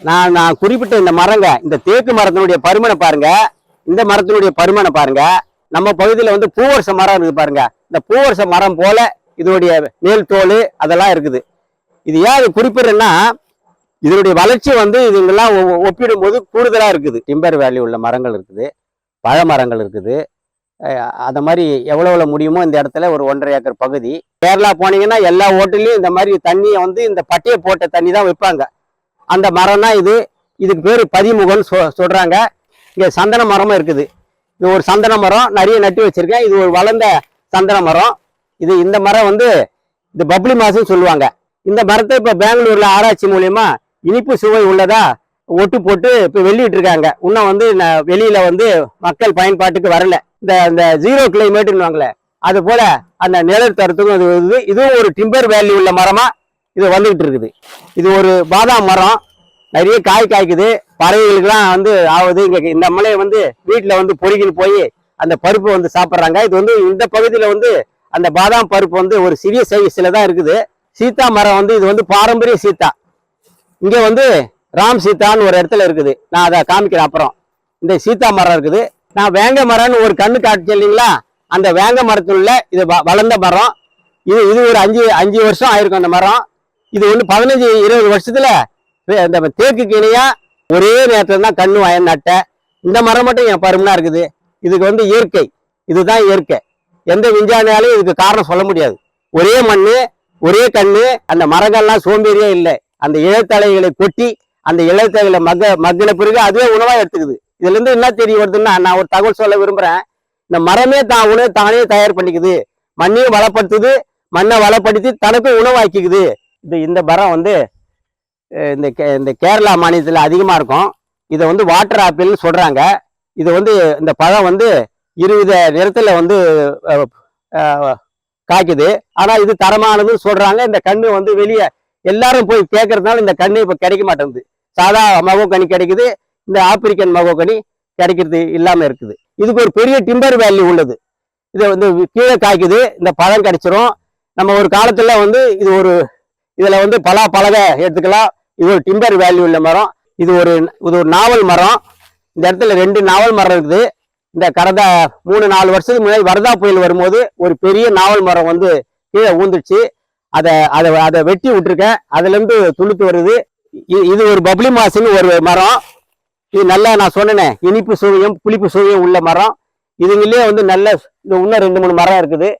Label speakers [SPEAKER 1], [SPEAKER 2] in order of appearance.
[SPEAKER 1] நான் நான் குறிப்பிட்ட இந்த மரங்க இந்த தேக்கு மரத்தினுடைய பருமனை பாருங்க. இந்த மரத்தினுடைய பருமனை பாருங்க. நம்ம பகுதியில் வந்து பூவரச மரம் இருக்குது பாருங்க. இந்த பூவரச மரம் போல இதனுடைய மேல் தோல் அதெல்லாம் இருக்குது. இது ஏன் அது குறிப்பிடுறேன்னா இதனுடைய வளர்ச்சி வந்து இதுங்கெல்லாம் ஒ- கூடுதலாக இருக்குது. டிம்பர் வேலி உள்ள மரங்கள் இருக்குது. பழ மரங்கள் இருக்குது. அந்த மாதிரி எவ்வளோ எவ்வளோ முடியுமோ இந்த இடத்துல ஒரு ஒன்றரை ஏக்கர் பகுதி. கேரளா போனீங்கன்னா எல்லா ஓட்டுலையும் இந்த மாதிரி தண்ணியை வந்து இந்த பட்டையை போட்ட தண்ணி தான் வைப்பாங்க. அந்த மரம் தான் இது இதுக்கு பேர் பதிமுகம்னு சொ சொல்கிறாங்க இங்கே சந்தன மரமும் இருக்குது. இது ஒரு சந்தன மரம் நிறைய நட்டு வச்சுருக்கேன். இது ஒரு வளர்ந்த சந்தன மரம். இது இந்த மரம் வந்து இது பப்ளி மாசுன்னு சொல்லுவாங்க. இந்த மரத்தை இப்போ பெங்களூரில் ஆராய்ச்சி மூலயமா இனிப்பு சுவை உள்ளதா ஒட்டு போட்டு இப்போ வெளியிட்டு இருக்காங்க இன்னும் வந்து ந- வெளியில் வந்து மக்கள் பயன்பாட்டுக்கு வரல. இந்த இந்த ஜீரோ கிளைமேட்டுன்னு அது போல் அந்த நிழல் தரத்துக்கும் இது இது இதுவும் ஒரு டிம்பர் வேல்யூ உள்ள மரமாக இது வந்துகிட்டு இருக்குது. இது ஒரு பாதாம் மரம். நிறைய காய் காய்க்குது. பறவைகளுக்குலாம் வந்து ஆகுது. இங்கே இந்த மலையை வந்து வீட்டில் வந்து பொறுக்கின்னு போய் அந்த பருப்பு வந்து சாப்பிட்றாங்க. இது வந்து இந்த பகுதியில் வந்து அந்த பாதாம் பருப்பு வந்து ஒரு சிறிய சைஸில் தான் இருக்குது. சீத்தா மரம் வந்து இது வந்து பாரம்பரிய சீத்தா. இங்கே வந்து ராம் சீதான்னு ஒரு இடத்துல இருக்குது. நான் அதை காமிக்கிறேன் அப்புறம். இந்த சீதா மரம் இருக்குது. நான் வேங்க மரம்னு ஒரு கண்ணு காட்டுச்சு இல்லைங்களா? அந்த வேங்க மரத்துள்ள இது வ- வளர்ந்த மரம். இது இது ஒரு அஞ்சு அஞ்சு வருஷம் ஆயிருக்கும் அந்த மரம். இது ஒன்று பதினஞ்சு இருபது வருஷத்துல இந்த தேக்குக்கு இணையா ஒரே நேரத்துல தான் கண்ணு வய நட்டேன் இந்த மரம் மட்டும் என் பருமனா இருக்குது. இதுக்கு வந்து இயற்கை. இதுதான் இயற்கை. எந்த விஞ்ஞானியாலையும் இதுக்கு காரணம் சொல்ல முடியாது. ஒரே மண்ணு ஒரே கண்ணு அந்த மரங்கள்லாம் சோம்பேறியே இல்லை. அந்த இழத்தலைகளை கொட்டி அந்த இழத்தலைகளை மக மக்கின பிறகு அதுவே உணவா எடுத்துக்குது. இதுல இருந்து என்ன தெரிய வருதுன்னா நான் ஒரு தகவல் சொல்ல விரும்புறேன். இந்த மரமே தான் உணவு தானே தயார் பண்ணிக்குது. மண்ணையும் வளப்படுத்துது. மண்ணை வளப்படுத்தி தனக்கும் உணவாக்கிக்குது. இது இந்த மரம் வந்து இந்த கே- இந்த கேரளா மாநிலத்தில் அதிகமாக இருக்கும். இதை வந்து வாட்டர் ஆப்பிள்னு சொல்கிறாங்க இது வந்து இந்த பழம் வந்து இருவித நிறத்தில் வந்து காய்க்குது. ஆனால் இது தரமானதுன்னு சொல்கிறாங்க இந்த கண்ணு வந்து வெளியே எல்லாரும் போய் கேட்கறதுனால இந்த கண்ணு இப்போ கிடைக்க மாட்டேங்குது. சாதா மகோக்கனி கிடைக்குது. இந்த ஆப்பிரிக்கன் மகோக்கனி கிடைக்கிறது இல்லாமல் இருக்குது. இதுக்கு ஒரு பெரிய டிம்பர் வேல்யூ உள்ளது. இது வந்து கீழே காய்க்குது. இந்த பழம் கிடைச்சிரும். நம்ம ஒரு காலத்தில் வந்து இது ஒரு இதுல வந்து பலா பலகை எடுத்துக்கலாம். இது ஒரு டிம்பர் வேல்யூ உள்ள மரம். இது ஒரு இது ஒரு நாவல் மரம். இந்த இடத்துல ரெண்டு நாவல் மரம் இருக்குது. இந்த கடந்த மூணு நாலு வருஷத்துக்கு முன்னாடி வரதா புயல் வரும்போது ஒரு பெரிய நாவல் மரம் வந்து கீழே ஊந்துச்சு. அதை அதை அதை வெட்டி விட்டுருக்கேன். அதுலேருந்து துளுத்து வருது. இது ஒரு பப்ளி மாசுன்னு ஒரு மரம். இது நல்லா நான் சொன்னேனே இனிப்பு சுவையும் புளிப்பு சுவையும் உள்ள மரம். இதுங்களே வந்து நல்ல இன்னும் ரெண்டு மூணு மரம் இருக்குது.